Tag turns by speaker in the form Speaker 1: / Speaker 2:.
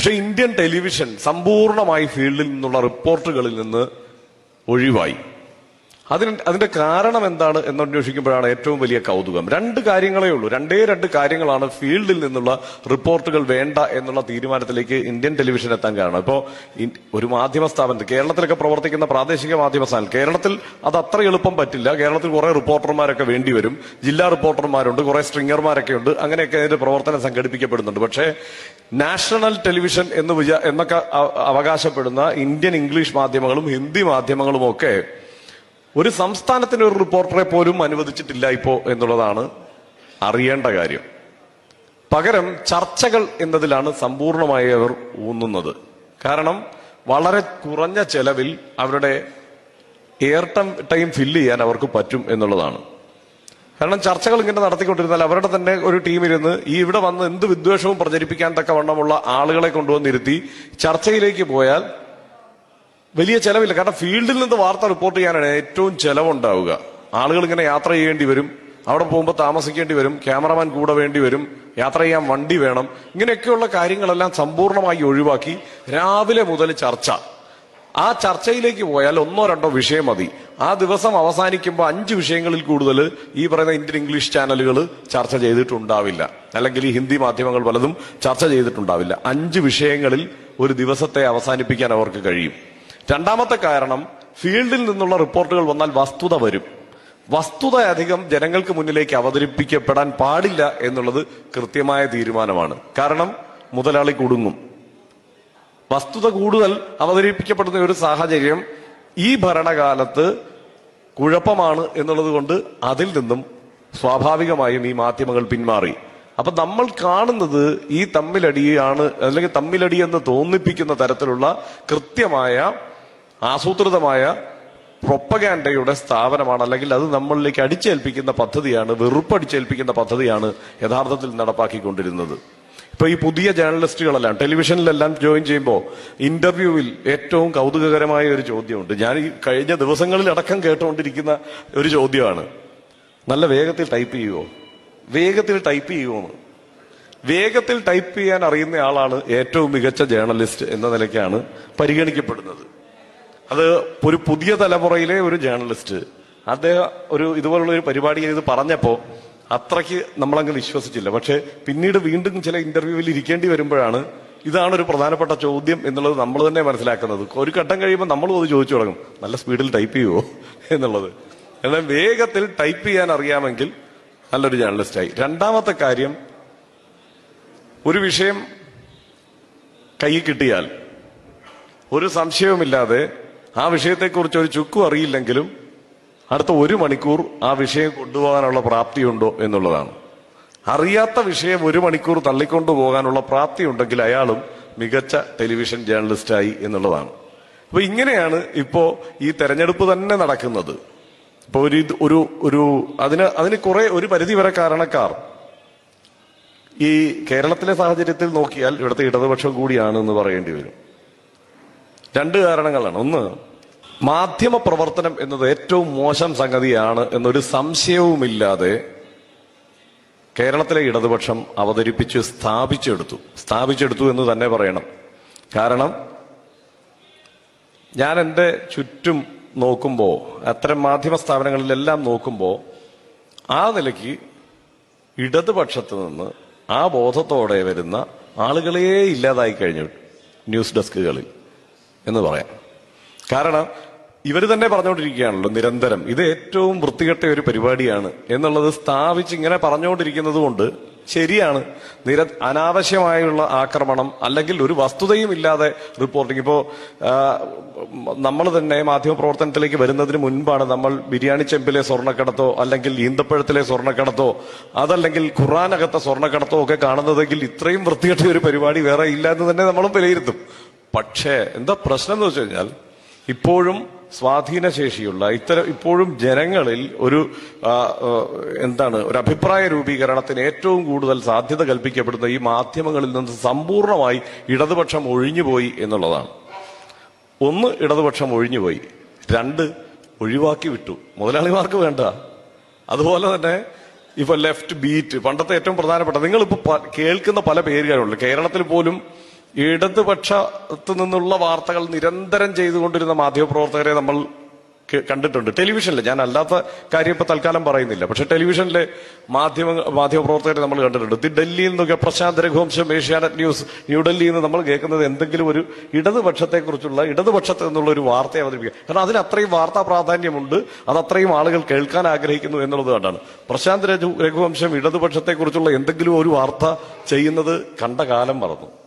Speaker 1: പക്ഷെ Indian television സമ്പൂർണമായി ഫീൽഡിൽ നിന്നുള്ള റിപ്പോർട്ടുകളിൽ നിന്ന് ഒഴിവായി. അതിന് അതിന്റെ കാരണം എന്താണ് എന്നന്വേഷിക്കുമ്പോഴാണ് ഏറ്റവും വലിയ കൗതുകം. രണ്ട് കാര്യങ്ങളേ ഉള്ളൂ. രണ്ടേ രണ്ട് കാര്യങ്ങളാണ് ഫീൽഡിൽ നിന്നുള്ള റിപ്പോർട്ടുകൾ വേണ്ട എന്നുള്ള തീരുമാനത്തിലേക്ക് ഇന്ത്യൻ ടെലിവിഷൻ എത്താൻ കാരണം. ഇപ്പോൾ ഒരു മാധ്യമ സ്ഥാപനത്തിൽ കേരളത്തിലൊക്കെ പ്രവർത്തിക്കുന്ന പ്രാദേശിക മാധ്യമ സ്ഥാപനം കേരളത്തിൽ അത് അത്ര എളുപ്പം പറ്റില്ല. കേരളത്തിൽ കുറെ റിപ്പോർട്ടർമാരൊക്കെ വേണ്ടി വരും. ജില്ലാ റിപ്പോർട്ടർമാരുണ്ട് കുറെ സ്ട്രിങ്ങർമാരൊക്കെ ഉണ്ട്. അങ്ങനെയൊക്കെ അതിന്റെ പ്രവർത്തനം സംഘടിപ്പിക്കപ്പെടുന്നുണ്ട്. പക്ഷേ നാഷണൽ ടെലിവിഷൻ എന്ന് വിചാ എന്നൊക്കെ അവകാശപ്പെടുന്ന ഇന്ത്യൻ ഇംഗ്ലീഷ് മാധ്യമങ്ങളും ഹിന്ദി മാധ്യമങ്ങളും ഒക്കെ ഒരു സംസ്ഥാനത്തിന് ഒരു റിപ്പോർട്ടറെ പോലും അനുവദിച്ചിട്ടില്ല ഇപ്പോ എന്നുള്ളതാണ് അറിയേണ്ട കാര്യം. പകരം ചർച്ചകൾ എന്നതിലാണ് സമ്പൂർണമായി അവർ ഊന്നുന്നത്. കാരണം വളരെ കുറഞ്ഞ ചെലവിൽ അവരുടെ എയർ ടൈം ഫില്ല് ചെയ്യാൻ അവർക്ക് പറ്റും എന്നുള്ളതാണ്. കാരണം ചർച്ചകൾ ഇങ്ങനെ നടത്തിക്കൊണ്ടിരുന്നാൽ അവരുടെ തന്നെ ഒരു ടീമിരുന്ന് ഈ ഇവിടെ വന്ന് എന്ത് വിദ്വേഷവും പ്രചരിപ്പിക്കാൻ തക്കവണ്ണമുള്ള ആളുകളെ കൊണ്ടുവന്നിരുത്തി ചർച്ചയിലേക്ക് പോയാൽ വലിയ ചെലവില്ല. കാരണം ഫീൽഡിൽ നിന്ന് വാർത്ത റിപ്പോർട്ട് ചെയ്യാനാണ് ഏറ്റവും ചെലവുണ്ടാവുക. ആളുകൾ ഇങ്ങനെ യാത്ര ചെയ്യേണ്ടി വരും. അവിടെ പോകുമ്പോൾ താമസിക്കേണ്ടി വരും. ക്യാമറമാൻ കൂടെ വേണ്ടി വരും. യാത്ര ചെയ്യാൻ വണ്ടി വേണം. ഇങ്ങനെയൊക്കെയുള്ള കാര്യങ്ങളെല്ലാം സമ്പൂർണമായി ഒഴിവാക്കി രാവിലെ മുതൽ ചർച്ച. ആ ചർച്ചയിലേക്ക് പോയാൽ ഒന്നോ രണ്ടോ വിഷയം മതി. ആ ദിവസം അവസാനിക്കുമ്പോൾ അഞ്ച് വിഷയങ്ങളിൽ കൂടുതൽ ഈ പറയുന്ന ഇന്ത്യൻ ഇംഗ്ലീഷ് ചാനലുകൾ ചർച്ച ചെയ്തിട്ടുണ്ടാവില്ല. അല്ലെങ്കിൽ ഈ ഹിന്ദി മാധ്യമങ്ങൾ പലതും ചർച്ച ചെയ്തിട്ടുണ്ടാവില്ല. അഞ്ച് വിഷയങ്ങളിൽ ഒരു ദിവസത്തെ അവസാനിപ്പിക്കാൻ അവർക്ക് കഴിയും. രണ്ടാമത്തെ കാരണം ഫീൽഡിൽ നിന്നുള്ള റിപ്പോർട്ടുകൾ വന്നാൽ വസ്തുത വരും. വസ്തുത അധികം ജനങ്ങൾക്ക് മുന്നിലേക്ക് അവതരിപ്പിക്കപ്പെടാൻ പാടില്ല എന്നുള്ളത് കൃത്യമായ തീരുമാനമാണ്. കാരണം മുതലാളി കുടുങ്ങും. വസ്തുത കൂടുതൽ അവതരിപ്പിക്കപ്പെടുന്ന ഒരു സാഹചര്യം ഈ ഭരണകാലത്ത് കുഴപ്പമാണ് എന്നുള്ളത് കൊണ്ട് അതിൽ നിന്നും സ്വാഭാവികമായും ഈ മാധ്യമങ്ങൾ പിന്മാറി. അപ്പൊ നമ്മൾ കാണുന്നത് ഈ തമ്മിലടിയാണ് അല്ലെങ്കിൽ തമ്മിലടി എന്ന് തോന്നിപ്പിക്കുന്ന തരത്തിലുള്ള കൃത്യമായ ആസൂത്രിതമായ പ്രൊപ്പഗാൻഡയുടെ സ്ഥാപനമാണ് അല്ലെങ്കിൽ അത് നമ്മളിലേക്ക് അടിച്ചേൽപ്പിക്കുന്ന പദ്ധതിയാണ് വെറുപ്പടിച്ചേൽപ്പിക്കുന്ന പദ്ധതിയാണ് യഥാർത്ഥത്തിൽ നടപ്പാക്കിക്കൊണ്ടിരുന്നത്. ഇപ്പൊ ഈ പുതിയ ജേർണലിസ്റ്റുകളെല്ലാം ടെലിവിഷനിലെല്ലാം ജോയിൻ ചെയ്യുമ്പോൾ ഇന്റർവ്യൂവിൽ ഏറ്റവും കൗതുകകരമായ ഒരു ചോദ്യമുണ്ട്. ഞാൻ ഈ കഴിഞ്ഞ ദിവസങ്ങളിൽ അടക്കം കേട്ടുകൊണ്ടിരിക്കുന്ന ഒരു ചോദ്യമാണ്. നല്ല വേഗത്തിൽ ടൈപ്പ് ചെയ്യുമോ വേഗത്തിൽ ടൈപ്പ് ചെയ്യുമോ വേഗത്തിൽ ടൈപ്പ് ചെയ്യാൻ അറിയുന്ന ആളാണ് ഏറ്റവും മികച്ച ജേർണലിസ്റ്റ് എന്ന നിലയ്ക്കാണ് പരിഗണിക്കപ്പെടുന്നത്. അത് ഒരു പുതിയ തലമുറയിലെ ഒരു ജേർണലിസ്റ്റ് അദ്ദേഹം ഒരു ഇതുപോലുള്ള ഒരു പരിപാടി ചെയ്ത് പറഞ്ഞപ്പോ അത്രയ്ക്ക് നമ്മളങ്ങ് വിശ്വസിച്ചില്ല. പക്ഷെ പിന്നീട് വീണ്ടും ചില ഇന്റർവ്യൂവിൽ ഇരിക്കേണ്ടി വരുമ്പോഴാണ് ഇതാണ് ഒരു പ്രധാനപ്പെട്ട ചോദ്യം എന്നുള്ളത് നമ്മൾ തന്നെ മനസ്സിലാക്കുന്നത്. ഒരു ഘട്ടം കഴിയുമ്പോൾ നമ്മളും അത് ചോദിച്ചു തുടങ്ങും. നല്ല സ്പീഡിൽ ടൈപ്പ് ചെയ്യുമോ എന്നുള്ളത്. എന്നാൽ വേഗത്തിൽ ടൈപ്പ് ചെയ്യാൻ അറിയാമെങ്കിൽ നല്ലൊരു ജേർണലിസ്റ്റായി രണ്ടാമത്തെ കാര്യം ഒരു വിഷയം കൈ കിട്ടിയാൽ ഒരു സംശയവുമില്ലാതെ ആ വിഷയത്തെക്കുറിച്ച് ഒരു ചുക്കും അറിയില്ലെങ്കിലും അടുത്ത ഒരു മണിക്കൂർ ആ വിഷയം കൊണ്ടുപോകാനുള്ള പ്രാപ്തി ഉണ്ടോ എന്നുള്ളതാണ്. അറിയാത്ത വിഷയം ഒരു മണിക്കൂർ തള്ളിക്കൊണ്ടു പോകാനുള്ള പ്രാപ്തി ഉണ്ടെങ്കിൽ അയാളും മികച്ച ടെലിവിഷൻ ജേർണലിസ്റ്റായി എന്നുള്ളതാണ്. അപ്പൊ ഇങ്ങനെയാണ് ഇപ്പോ ഈ തെരഞ്ഞെടുപ്പ് തന്നെ നടക്കുന്നത്. ഇപ്പൊ ഒരു ഒരു ഒരു അതിന് അതിന് കുറെ ഒരു പരിധി വരെ കാരണക്കാർ. ഈ കേരളത്തിലെ സാഹചര്യത്തിൽ നോക്കിയാൽ ഇവിടുത്തെ ഇടതുപക്ഷം കൂടിയാണ് എന്ന് പറയേണ്ടി വരും. രണ്ട് കാരണങ്ങളാണ്. ഒന്ന് മാധ്യമ പ്രവർത്തനം എന്നത് ഏറ്റവും മോശം സംഗതിയാണ് എന്നൊരു സംശയവുമില്ലാതെ കേരളത്തിലെ ഇടതുപക്ഷം അവതരിപ്പിച്ച് സ്ഥാപിച്ചെടുത്തു. സ്ഥാപിച്ചെടുത്തു എന്ന് തന്നെ പറയണം. കാരണം ഞാൻ എന്റെ ചുറ്റും നോക്കുമ്പോൾ അത്തരം മാധ്യമ സ്ഥാപനങ്ങളിലെല്ലാം നോക്കുമ്പോൾ ആ നിലയ്ക്ക് ഇടതുപക്ഷത്ത് നിന്ന് ആ ബോധത്തോടെ വരുന്ന ആളുകളേ ഇല്ലാതായി കഴിഞ്ഞു ന്യൂസ് ഡെസ്കുകളിൽ. എന്ന് പറയാം. കാരണം ഇവർ തന്നെ പറഞ്ഞുകൊണ്ടിരിക്കുകയാണല്ലോ നിരന്തരം. ഇത് ഏറ്റവും വൃത്തികെട്ട ഒരു പരിപാടിയാണ് എന്നുള്ളത് സ്ഥാപിച്ച് ഇങ്ങനെ പറഞ്ഞുകൊണ്ടിരിക്കുന്നത് കൊണ്ട് ശരിയാണ്. നിര അനാവശ്യമായുള്ള ആക്രമണം അല്ലെങ്കിൽ ഒരു വസ്തുതയും ഇല്ലാതെ റിപ്പോർട്ടിംഗ് ഇപ്പോൾ നമ്മൾ തന്നെ മാധ്യമ പ്രവർത്തനത്തിലേക്ക് വരുന്നതിന് മുൻപാണ് നമ്മൾ ബിരിയാണി ചെമ്പിലെ സ്വർണക്കടത്തോ അല്ലെങ്കിൽ ഈന്തപ്പഴത്തിലെ സ്വർണക്കടത്തോ അതല്ലെങ്കിൽ ഖുറാനകത്തെ സ്വർണക്കടത്തോ ഒക്കെ കാണുന്നതെങ്കിൽ ഇത്രയും വൃത്തികെട്ട ഒരു പരിപാടി വേറെ ഇല്ല എന്ന് തന്നെ നമ്മളും വിലയിരുത്തും. പക്ഷേ എന്താ പ്രശ്നം എന്ന് വെച്ച് കഴിഞ്ഞാൽ ഇപ്പോഴും സ്വാധീനശേഷിയുള്ള ഇത്തരം ഇപ്പോഴും ജനങ്ങളിൽ ഒരു എന്താണ് ഒരു അഭിപ്രായ രൂപീകരണത്തിന് ഏറ്റവും കൂടുതൽ സാധ്യത കൽപ്പിക്കപ്പെടുന്ന ഈ മാധ്യമങ്ങളിൽ നിന്ന് സമ്പൂർണമായി ഇടതുപക്ഷം ഒഴിഞ്ഞുപോയി എന്നുള്ളതാണ്. ഒന്ന് ഇടതുപക്ഷം ഒഴിഞ്ഞുപോയി. രണ്ട് ഒഴിവാക്കി വിട്ടു. മുതലാളിമാർക്ക് വേണ്ട. അതുപോലെ തന്നെ ഇപ്പൊ ലെഫ്റ്റ് ബീറ്റ് പണ്ടത്തെ ഏറ്റവും പ്രധാനപ്പെട്ട നിങ്ങളിപ്പോ പ- കേൾക്കുന്ന പല പേരുകളുണ്ട് കേരളത്തിൽ പോലും ഇടതുപക്ഷത്തു നിന്നുള്ള വാർത്തകൾ നിരന്തരം ചെയ്തുകൊണ്ടിരുന്ന മാധ്യമപ്രവർത്തകരെ നമ്മൾ കണ്ടിട്ടുണ്ട്. ടെലിവിഷനിൽ ഞാൻ അല്ലാത്ത കാര്യം ഇപ്പൊ തൽക്കാലം പറയുന്നില്ല. പക്ഷെ ടെലിവിഷനിലെ മാധ്യമ മാധ്യമപ്രവർത്തകരെ നമ്മൾ കണ്ടിട്ടുണ്ട്. ഡൽഹിയിൽ നിന്നൊക്കെ പ്രശാന്ത് രഘുവംശം ഏഷ്യാനെറ്റ് ന്യൂസ് ന്യൂഡൽഹിയിൽ നിന്ന് നമ്മൾ കേൾക്കുന്നത് എന്തെങ്കിലും ഒരു ഇടതുപക്ഷത്തെക്കുറിച്ചുള്ള ഇടതുപക്ഷത്തിൽ നിന്നുള്ള ഒരു വാർത്ത അവതരിപ്പിക്കുക. കാരണം അതിന് അത്രയും വാർത്താ പ്രാധാന്യമുണ്ട്. അത് അത്രയും ആളുകൾ കേൾക്കാൻ ആഗ്രഹിക്കുന്നു എന്നുള്ളത് കൊണ്ടാണ്. പ്രശാന്ത് രഘു രഘുവംശം ഇടതുപക്ഷത്തെക്കുറിച്ചുള്ള എന്തെങ്കിലും ഒരു വാർത്ത ചെയ്യുന്നത് കണ്ട കാലം മറന്നു.